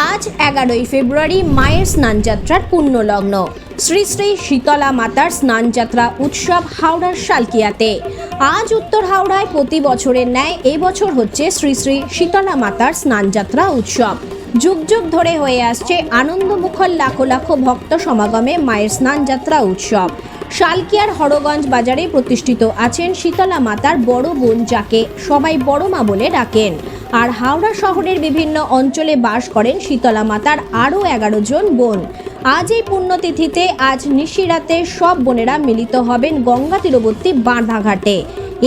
আজ এগারোই ফেব্রুয়ারি মায়ের স্নানযাত্রার পুণ্যলগ্ন শ্রী শ্রী শীতলা মাতার স্নানযাত্রা উৎসব হাওড়ার শালকিয়াতে। আজ উত্তর হাওড়ায় প্রতি বছরের ন্যায় এবছর হচ্ছে শ্রী শ্রী শীতলা মাতার স্নানযাত্রা উৎসব। যুগ যুগ ধরে হয়ে আসছে আনন্দমুখর লাখো লাখো ভক্ত সমাগমে মায়ের স্নানযাত্রা উৎসব। শালকিয়ার হরগঞ্জ বাজারে প্রতিষ্ঠিত আছেন শীতলা মাতার বড় বোন যাকে সবাই বড় মা বলে ডাকেন। আর হাওড়া শহরের বিভিন্ন অঞ্চলে বাস করেন শীতলা মাতার আরও এগারো জন বোন। আজ এই পুণ্যতিথিতে আজ নিশিরাতে সব বোনেরা মিলিত হবেন গঙ্গা তীরবর্তী বাঁধাঘাটে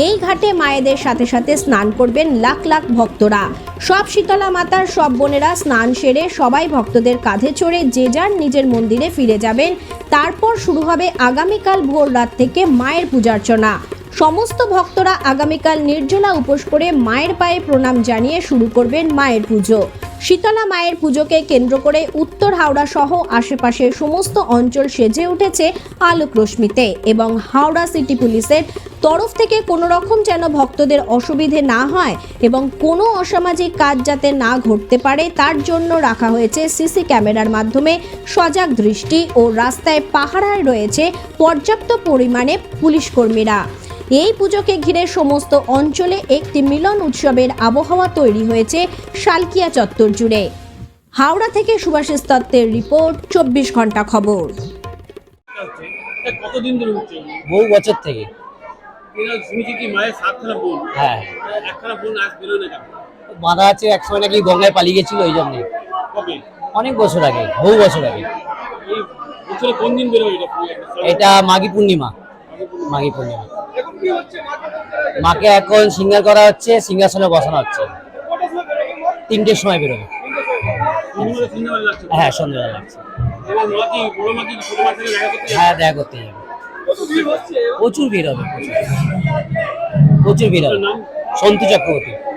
এই ঘাটে মায়েদের সাথে সাথে স্নান করবেন লাখ লাখ ভক্তরা। সব শীতলা মাতার সব বোনেরা স্নান সেরে সবাই ভক্তদের কাঁধে চড়ে যে যার নিজের মন্দিরে ফিরে যাবেন। তারপর শুরু হবে আগামীকাল ভোর রাত থেকে মায়ের পূজার্চনা। সমস্ত ভক্তরা আগামীকাল নির্জলা উপোস করে মায়ের পায়ে প্রণাম জানিয়ে শুরু করবেন মায়ের পুজো। শীতলা মায়ের পুজোকে কেন্দ্র করে উত্তর হাওড়া সহ আশেপাশের সমস্ত অঞ্চল সেজে উঠেছে আলোক রশ্মিতে এবং হাওড়া সিটি পুলিশের তরফ থেকে কোনো রকম যেন ভক্তদের অসুবিধে না হয় এবং কোনো অসামাজিক কাজ যাতে না ঘটতে পারে তার জন্য রাখা হয়েছে সিসি ক্যামেরার মাধ্যমে সজাগ দৃষ্টি ও রাস্তায় পাহারায় রয়েছে পর্যাপ্ত পরিমাণে পুলিশ কর্মীরা। এই পুজোকে ঘিরে সমস্ত অঞ্চলে একটি মিলন উৎসবের আবহাওয়া তৈরি হয়েছে শালকিয়া চত্বর জুড়ে। হাওড়া থেকে সুভাষিস দত্তের রিপোর্ট চব্বিশ ঘণ্টা খবর। কতদিন ধরে হচ্ছে বহু বছর থেকে। শুনেছি কি মায়ের সাতখানা বোন। হ্যাঁ একখানা বোন আজ বেরোয় না বাঁধা আছে একসময় নাকি গঙ্গায় পালিয়ে গেছিল ওই জন্যে। অনেক বছর আগে বহু বছর আগে। কোন দিন বেরোয় এটা এটা মাঘী পূর্ণিমা। মাঘী পূর্ণিমা। মাকে এখন সিঙ্গার করা হচ্ছে, সিংহাসনে বসানো হচ্ছে। তিনটের সময় বেরোবে। হ্যাঁ সন্ধ্যেবেলা লাগছে। হ্যাঁ দেখা করতে যাবে প্রচুর ভিড় হবে। প্রচুর ভিড় হবে। সন্তু চক্রবর্তী।